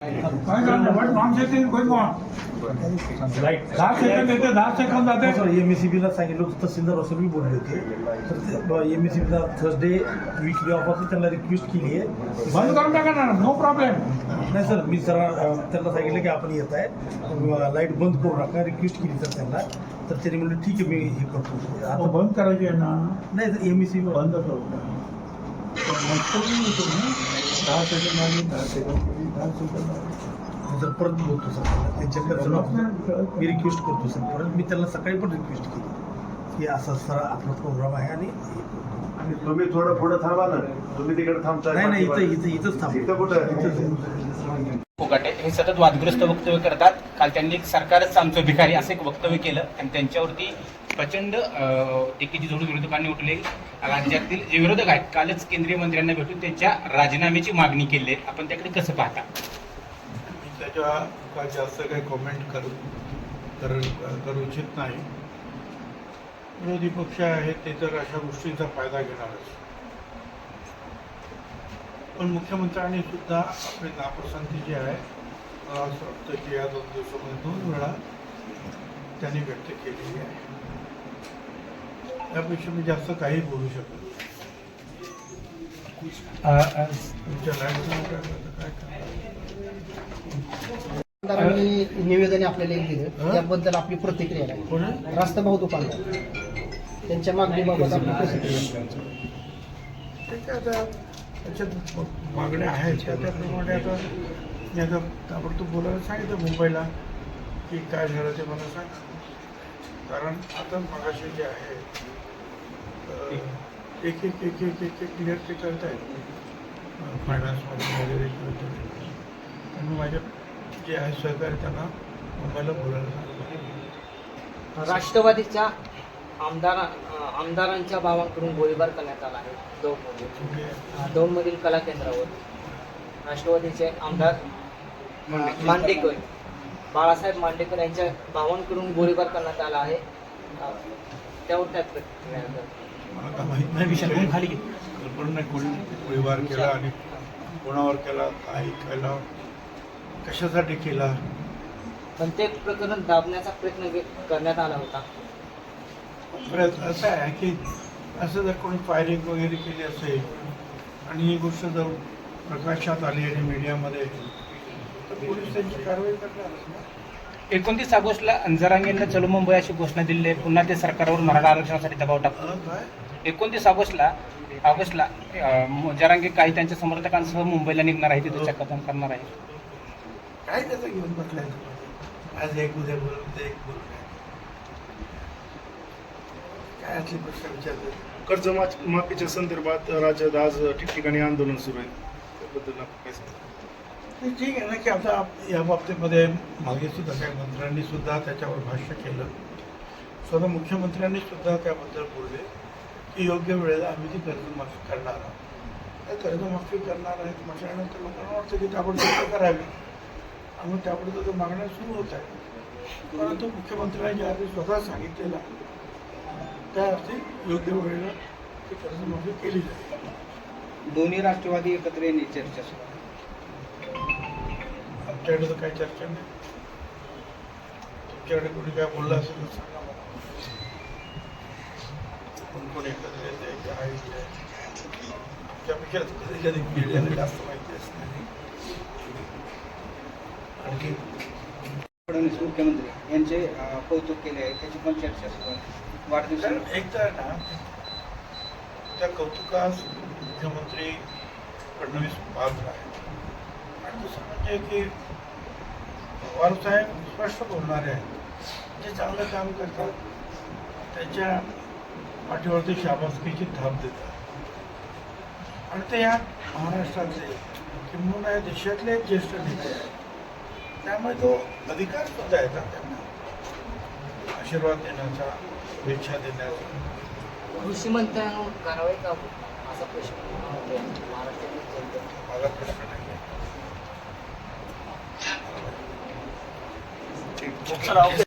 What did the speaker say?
दहा सेकंद येते दहा सेकंद जाते. सर एम एस सी बीला सांगितलं होतं तहसीलदार असं मी बोलले होते. तर एम एस सी बीला थर्सडे विकली ऑफ असं त्यांना रिक्वेस्ट केली आहे. बंद करून टाका ना नो प्रॉब्लेम नाही सर मी सर त्यांना सांगितलं की आपण येत आहे. लाइट बंद करू नका रिक्वेस्ट केली सर त्यांना. तर त्यांनी म्हणलं ठीक आहे मी हे करतो. आता आता बंद करायची आहे ना. नाही सर एम एस सी बंद करू. दहा सेकंद दहा सेकंद सर परत बोलतो सर त्यांच्याकडे सर मी रिक्वेस्ट करतो सर. परत मी त्यांना सकाळी पण रिक्वेस्ट केली की असं सर आपला प्रोग्राम आहे आणि तुम्ही थोडं पुढे थांबा ना. तुम्ही तिकडे थांबताय नाही नाही इथं इथं इथंच थांब. इथं कुठं? कोकाटे हे सतत वादग्रस्त वक्तव्य करतात. काल त्यांनी एक सरकारच आमचं भिकारी असं एक वक्तव्य केलं आणि त्यांच्यावरती प्रचंड अं, टीकेची जोड विरोधकांनी उठले. राज्यातील जे विरोधक आहेत कालच केंद्रीय मंत्र्यांना भेटून त्यांच्या राजीनाम्याची मागणी केली. आहे आपण त्याकडे कसं पाहता? मी त्याच्या जास्त काही कॉमेंट करू कर करू इच्छित नाही. विरोधी पक्ष आहेत ते तर अशा गोष्टींचा फायदा घेणारच. पण मुख्यमंत्र्यांनी सुद्धा आपली नापसंती जी आहे मला असं वाटतं की या दोन दिवसामध्ये दोन वेळा त्यांनी व्यक्त केलेली आहे. त्यापेक्षा मी जास्त काही बोलू शकत. तुमच्या निवेदन आपल्याला एक दिलं. त्याबद्दल आपली प्रतिक्रिया काय कोण? आहे? रास्तभाऊ दुकानदार त्यांच्या मागणीबाबत आपली प्रतिक्रिया ठीक आहे आता त्याच्यात मागण्या आहेत. त्या त्याप्रमाणे आता मी आता ताबडतोब बोलायला सांगितलं मुंबईला. की काय झालं ते मला सांग. कारण आता मगाशी जे आहे एक एक एक एक एक एक क्लिअर ते करत आहेत फायनान्समध्ये वगैरे. आणि माझ्या जे आहे सहकारी त्यांना मुंबईला बोलायला सांगितलं. राष्ट्रवादीच्या आमदार आमदारांच्या भावांकडून गोळीबार करण्यात आला आहे. दौंडमध्ये दौंडमधील कला केंद्रावर. राष्ट्रवादीचे आमदार मांडेकर. बाळासाहेब मांडेकर यांच्या भावांकडून गोळीबार करण्यात आला आहे. त्यावर माहीत नाही. विशाल, विषय. खाली. कल्पना नाही कोणी गोळीबार केला आणि कोणावर केला काय केला कशासाठी केला? पण ते प्रकरण दाबण्याचा प्रयत्न करण्यात आला होता. बरं असं आहे की असं जर कोणी फायरिंग वगैरे केली असेल आणि ही गोष्ट जर प्रकाशात आली आणि मीडियामध्ये पोलीस त्यांची कारवाई करणारच ना एकोणतीस ऑगस्टला अंजरांगेंना चलो मुंबई अशी घोषणा दिली आहे. पुन्हा ते सरकारवर मराठा आरक्षणासाठी दबाव टाकतो एकोणतीस ऑगस्टला ऑगस्टला अं, जरांगे काही त्यांच्या समर्थकांसह मुंबईला निघणार आहे तिथे चक्काजाम करणार आहे काय त्याचं घेऊन बसलाय आज एक उद्या बोल उद्या एक बोल काय असली प्रश्न विचारतो कर्जमाफ माफीच्या संदर्भात राज्यात आज ठिकठिकाणी आंदोलन सुरू आहे. त्याबद्दल आपण काय सांगता? ठीक आहे ना की आता आप- या बाबतीमध्ये मागे सुद्धा काही मंत्र्यांनी सुद्धा त्याच्यावर भाष्य केलं. स्वतः मुख्यमंत्र्यांनी सुद्धा त्याबद्दल बोलले की योग्य वेळेला आम्ही ती कर्जमाफी करणार आहोत. कर्जमाफी करणार आहेत म्हटल्यानंतर लोकांना वाटतं की ताबडतोब करावी. आणि मग ताबडतोब मागण्या सुरू होत आहेत. परंतु मुख्यमंत्र्यांनी ज्या अर्थी स्वतः सांगितलेलं आहे, त्या अर्थी योग्य वेळेला ती कर्जमाफी केली जाईल. दोन्ही राष्ट्रवादी एकत्र येण्याची चर्चा सुरू आमच्याकडे तर काही चर्चा नाही. तुमच्याकडे कोणी काय बोललं असेल तर सांगा मला. कोण कोण एकत्र येते आहे. आमच्यापेक्षा कधी कधी मीडियाला जास्त माहिती असते. आणखी फडणवीस मुख्यमंत्री यांचे कौतुक केले आहे त्याची पण चर्चा सुरू आहे. वाढदिवस एक तर ना त्या कौतुकास मुख्यमंत्री फडणवीस पात्र आहेत. आणि दुसरं म्हणजे की पवारसाहेब स्पष्ट बोलणारे आहेत. जे चांगलं काम करतात त्यांच्या पाठीवरती शाबासकीची थाप देतात. आणि ते या महाराष्ट्रातले किंबहुना या देशातले ज्येष्ठ नेते आहेत. त्यामुळे तो अधिकार सुद्धा येतात त्यांना. आशीर्वाद देण्याचा शुभेच्छा देण्याचा. कृषी मंत्र्यांवर कारवाई का असा प्रश्न माझा प्रश्न नाही आहे